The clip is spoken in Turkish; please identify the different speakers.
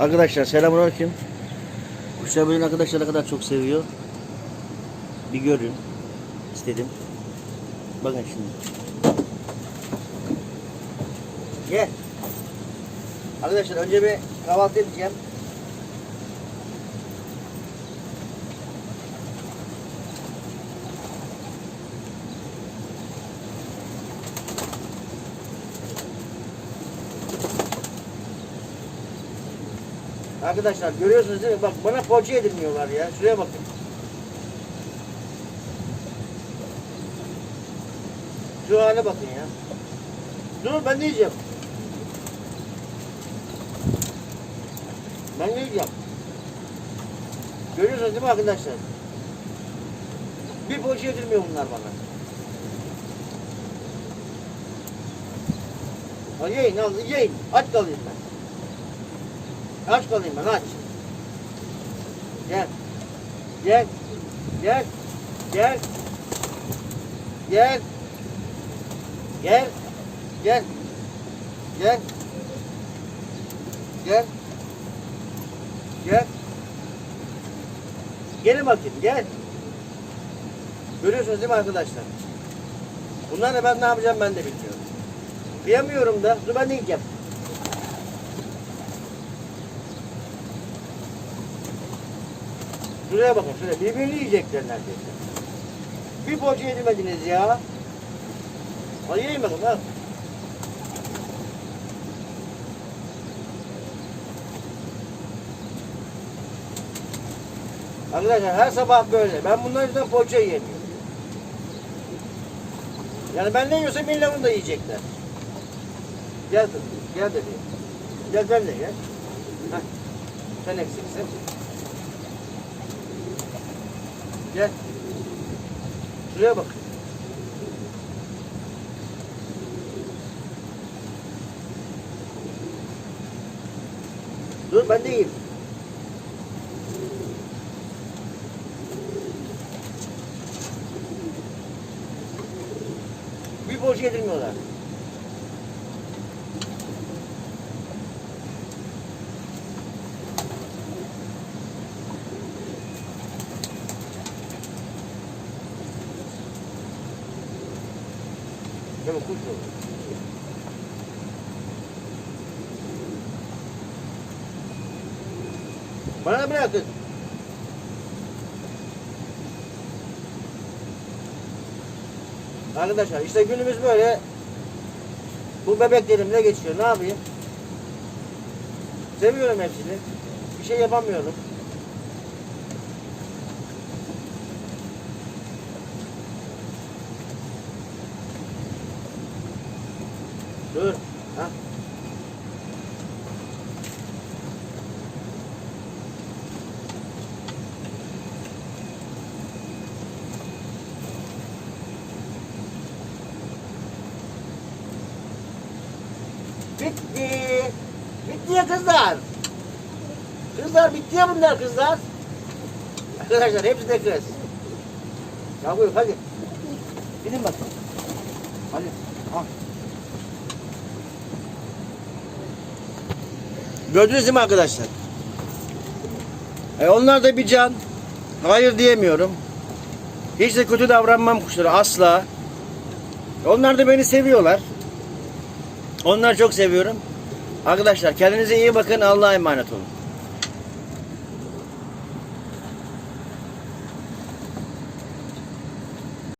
Speaker 1: Arkadaşlar selamünaleyküm. Kuşlar arkadaşlar ne kadar çok seviyor. Bir görün istedim. Bakın şimdi. Gel. Arkadaşlar önce bir kahvaltı edeceğim. Arkadaşlar görüyorsunuz değil mi? Bak bana poğaça yedirmiyorlar ya. Şuraya bakın. Şu hale bakın ya. Dur ben ne yiyeceğim? Ben ne yiyeceğim? Görüyorsunuz değil mi arkadaşlar? Bir poğaça yedirmiyor bunlar bana. Ha, yiyin, al, yiyin. Aç kalayım ben. Aç kalayım ben aç. Gel. Gel. Gel. Gel. Gel. Gel. Gel. Gel. Gel. Gel. Gelin bakayım gel. Görüyorsunuz değil mi arkadaşlar? Bunlarla ben ne yapacağım ben de bilmiyorum. Kıyamıyorum da. Dur ben de yiyeceğim. Şuraya bakın şuraya. Birbirini yiyecekler neredeyse. Bir poğaça yedirmediniz ya. Al yiyin bakın al. Arkadaşlar her sabah böyle. Ben bunların yüzünden poğaça yiyemiyorum. Yani ben ne yiyorsam illa bunu da yiyecekler. Gel gel dedi. Gel sen de gel. Heh. Sen eksiksin. Gel. Şuraya bak. Dur ben de yiyeyim. Bir borç yedirmiyorlar. Kuş olur. Bana bırakın. Arkadaşlar işte günümüz böyle. Bu bebeklerimle geçiyor. Ne yapayım? Seviyorum hepsini. Bir şey yapamıyorum. Dur. Ha? Bitti. Bitti ya kızlar. Kızlar bitti ya bunlar kızlar. Arkadaşlar hepsi de kız. Ya buyur hadi. Gidin bakın. Hadi. Al. Gördünüz mi arkadaşlar? E onlar da bir can. Hayır diyemiyorum. Hiç de kötü davranmam kuşlara asla. Onlar da beni seviyorlar. Onları çok seviyorum. Arkadaşlar kendinize iyi bakın. Allah'a emanet olun.